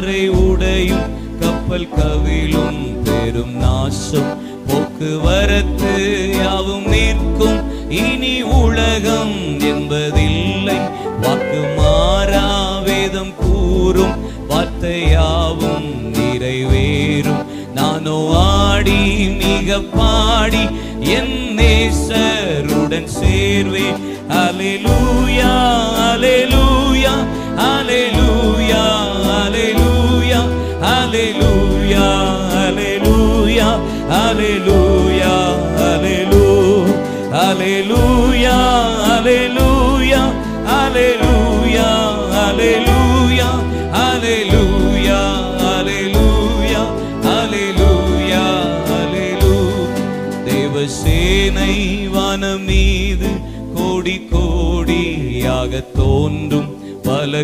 கரை உடையும் கப்பல் கவிழும் பெரும் நாசம். போக்குவரத்து யாவும் நிற்கும். இனி உலகம் என்பதில்லை. வாக்கு மாறா வேதம் கூறும். வார்த்தையாவும் நிறைவேறும். நானோ ஆடி மிக பாடி என் நேசருடன் சேர்வேன். அலிலூ அலையூயா அலையூயா அலையூயா அலையூ அலையூயா அலையூயா அலையூயா அலையூயா அலையூயா அலையூயா அலையூயா அலையூ தேவசேனை வானம் மீது கோடி கோடியாக தோன்றும் பல